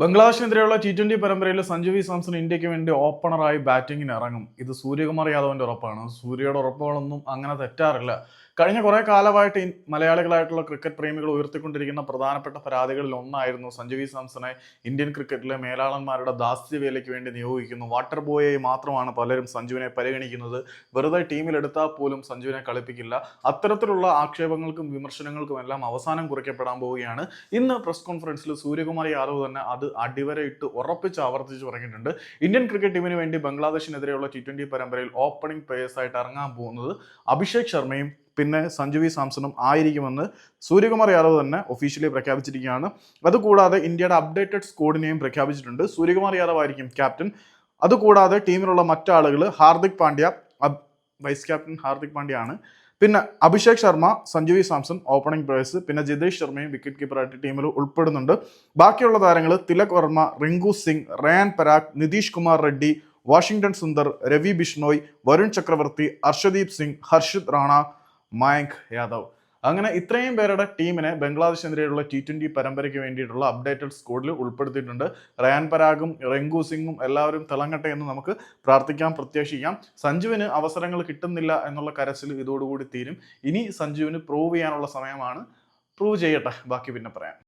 ബംഗ്ലാദേശിനെതിരെയുള്ള T twenty പരമ്പരയിൽ Sanju V Samson ഇന്ത്യയ്ക്ക് വേണ്ടി ഓപ്പണറായി ബാറ്റിംഗിന് ഇറങ്ങും. ഇത് സൂര്യകുമാർ യാദവിന്റെ ഉറപ്പാണ്. സൂര്യയുടെ ഉറപ്പുകളൊന്നും അങ്ങനെ തെറ്റാറില്ല. കഴിഞ്ഞ കുറെ കാലമായിട്ട് മലയാളികളായിട്ടുള്ള ക്രിക്കറ്റ് പ്രേമികൾ ഉയർത്തിക്കൊണ്ടിരിക്കുന്ന പ്രധാനപ്പെട്ട പരാതികളിൽ ഒന്നായിരുന്നു സഞ്ജു വി സാംസണെ ഇന്ത്യൻ ക്രിക്കറ്റിലെ മേലാളന്മാരുടെ ദാസ്യവേലയ്ക്ക് വേണ്ടി നിയോഗിക്കുന്നു. വാട്ടർ ബോയെ മാത്രമാണ് പലരും സഞ്ജുവിനെ പരിഗണിക്കുന്നത്. വെറുതെ ടീമിലെടുത്താൽ പോലും സഞ്ജുവിനെ കളിപ്പിക്കില്ല. അത്തരത്തിലുള്ള ആക്ഷേപങ്ങൾക്കും വിമർശനങ്ങൾക്കും എല്ലാം അവസാനം കുറിക്കപ്പെടാൻ പോവുകയാണ്. ഇന്ന് പ്രസ് കോൺഫറൻസിൽ സൂര്യകുമാർ യാദവ് തന്നെ അത് അടിവരയിട്ട് ഉറപ്പിച്ച് ആവർത്തിച്ച് പറഞ്ഞിട്ടുണ്ട്. ഇന്ത്യൻ ക്രിക്കറ്റ് ടീമിന് വേണ്ടി ബംഗ്ലാദേശിനെതിരെയുള്ള ടി ട്വന്റി പരമ്പരയിൽ ഓപ്പണിംഗ് പ്ലേയേഴ്സായിട്ട് ഇറങ്ങാൻ പോകുന്നത് അഭിഷേക് ശർമ്മയും പിന്നെ സഞ്ജു വി സാംസണും ആയിരിക്കുമെന്ന് സൂര്യകുമാർ യാദവ് തന്നെ ഒഫീഷ്യലി പ്രഖ്യാപിച്ചിരിക്കുകയാണ്. അതുകൂടാതെ ഇന്ത്യയുടെ അപ്ഡേറ്റഡ് സ്കോഡിനെയും പ്രഖ്യാപിച്ചിട്ടുണ്ട്. സൂര്യകുമാർ യാദവ് ആയിരിക്കും ക്യാപ്റ്റൻ അതുകൂടാതെ ടീമിലുള്ള മറ്റാളുകൾ ഹാർദിക് പാണ്ഡ്യ വൈസ് ക്യാപ്റ്റൻ ഹാർദിക് പാണ്ഡ്യ ആണ് പിന്നെ Abhishek Sharma Sanju V Samson opening players പിന്നെ ജിതേഷ് ശർമ്മയും വിക്കറ്റ് കീപ്പറായിട്ട് ടീമിൽ ഉൾപ്പെടുന്നുണ്ട്. ബാക്കിയുള്ള താരങ്ങൾ തിലക് വർമ്മ റിങ്കു സിംഗ് റയാൻ പരാഗ് നിതീഷ് കുമാർ റെഡ്ഡി വാഷിംഗ്ടൺ സുന്ദർ രവി ബിഷ്ണോയ് വരുൺ ചക്രവർത്തി അർഷദീപ് സിംഗ് ഹർഷിത് റാണ മയങ്ക് യാദവ്. അങ്ങനെ ഇത്രയും പേരുടെ ടീമിനെ ബംഗ്ലാദേശിനെതിരെയുള്ള ടി ട്വന്റി പരമ്പരയ്ക്ക് വേണ്ടിയിട്ടുള്ള അപ്ഡേറ്റഡ് സ്കോഡിൽ ഉൾപ്പെടുത്തിയിട്ടുണ്ട്. റയാൻ പരാഗും റെങ്കു സിംഗും എല്ലാവരും തിളങ്ങട്ടെ എന്ന് നമുക്ക് പ്രാർത്ഥിക്കാം പ്രത്യാശിക്കാം. സഞ്ജുവിന് അവസരങ്ങൾ കിട്ടുന്നില്ല എന്നുള്ള കരച്ചിൽ ഇതോടുകൂടി തീരും. ഇനി സഞ്ജുവിന് പ്രൂവ് ചെയ്യാനുള്ള സമയമാണ്. പ്രൂവ് ചെയ്യട്ടെ. ബാക്കി പിന്നെ പറയാം.